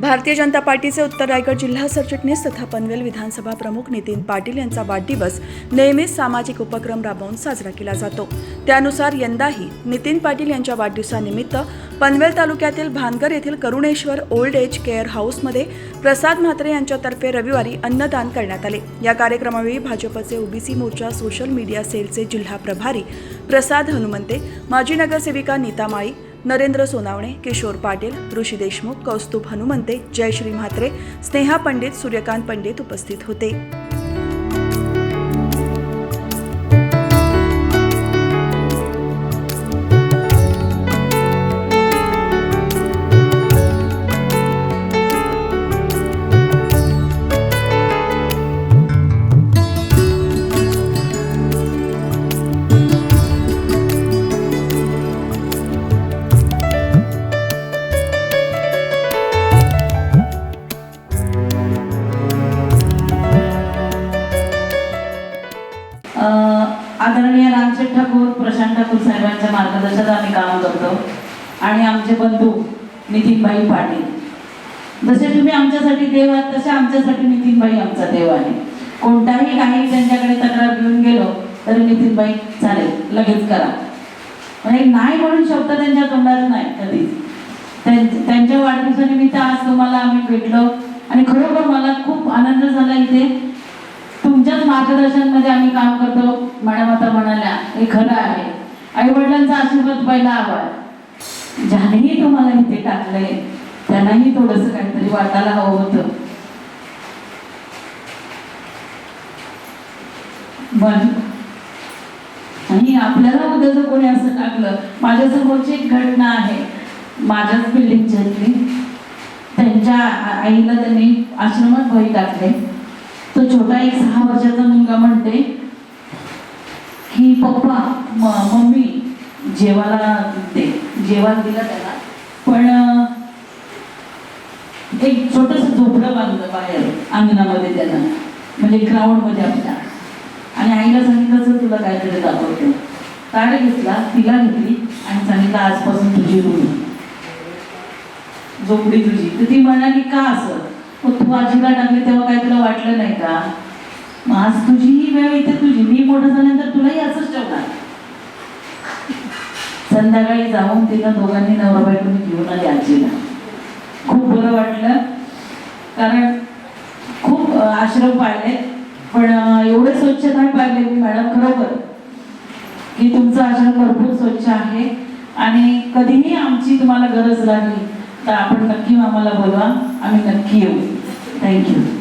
भारतीय जनता पार्टीचे उत्तर रायगड जिल्हा सरचिटणीस तथा पनवेल विधानसभा प्रमुख नितीन पाटील यांचा वाढदिवस नेहमीच सामाजिक उपक्रम राबवून साजरा केला जातो. त्यानुसार यंदाही नितीन पाटील यांच्या वाढदिवसानिमित्त पनवेल तालुक्यातील भानगर येथील करुणेश्वर ओल्ड एज केअर हाऊसमध्ये प्रसाद म्हात्रे यांच्यातर्फे रविवारी अन्नदान करण्यात आले. या कार्यक्रमावेळी भाजपचे ओबीसी मोर्चा सोशल मीडिया सेलचे जिल्हा प्रभारी प्रसाद हनुमंते माजी नगरसेविका नीता माळी नरेंद्र सोनावणे किशोर पाटील ऋषी देशमुख कौस्तुभ हनुमंते जयश्री म्हात्रे स्नेहा पंडित सूर्यकांत पंडित उपस्थित होते. आदरणीय रामशेठ ठाकूर प्रशांत ठाकूर साहेबांच्या मार्गदर्शनात आम्ही काम करतो. आणि आमचे बंधू नितीनबाई पाटील. जसे तुम्ही आमच्यासाठी देव आहात तसे आमच्यासाठी नितीनबाई आमचा देव आहे. कोणताही काही त्यांच्याकडे तक्रार घेऊन गेलो तरी नितीनबाई चालेल लगेच करा. म्हणजे नाही म्हणून शब्द त्यांच्या तोंडात नाही कधीच. त्यांच्या वाढदिवसानिमित्त आज तुम्हाला आम्ही भेटलो. आणि खरोखर मला खूप आनंद झाला इथे. तुमच्याच मार्गदर्शनमध्ये आम्ही काम करतो. मॅडम आता म्हणाल्या हे खरं आहे. आई वडिलांचा आशीर्वाद पहिला हवा ज्यानेही तुम्हाला इथे टाकलंय त्यांनाही थोडस काहीतरी वाटायला हवं होतं. पण आणि आपल्याला उद्या जर कोणी असं टाकलं माझ्यासमोरची एक घटना आहे. माझ्याच बिल्डिंगच्यातली त्यांच्या आईला त्यांनी आश्रमात भय टाकले. छोटा एक सहा वर्षाचा मुलगा म्हणते की पप्पा मम्मी जेवायला दे जेवायला दिला त्याला. पण एक छोटस झोपडं बांधलं बाहेर अंगणामध्ये त्यानं म्हणजे ग्राउंडमध्ये आपल्या. आणि आईला सांगितलं "चल, तुला काहीतरी दाखवतो. काढ घेतला तिला घेतली आणि सांगितलं आजपासून तुझी रूम झोपडी तुझी. तर ती म्हणाली का असं? मग तू आजीला टाकली तेव्हा काय तुला वाटलं नाही का? मग आज तुझी ही वेळ इथे तुझी. मी मोठं झाल्यानंतर तुलाही असंच ठेवणार. संध्याकाळी जाऊन तिला दोघांनी नवरा बायकोनी घेऊन आली आजीला. खूप बरं वाटलं. कारण खूप आश्रम पाळले पण एवढे स्वच्छ नाही पाहिले मी मॅडम खरोखर. की तुमचा आश्रम भरपूर स्वच्छ आहे. आणि कधीही आमची तुम्हाला गरज लागली तर आपण नक्की आम्हाला बोलवा. आम्ही नक्की येऊ. थँक्यू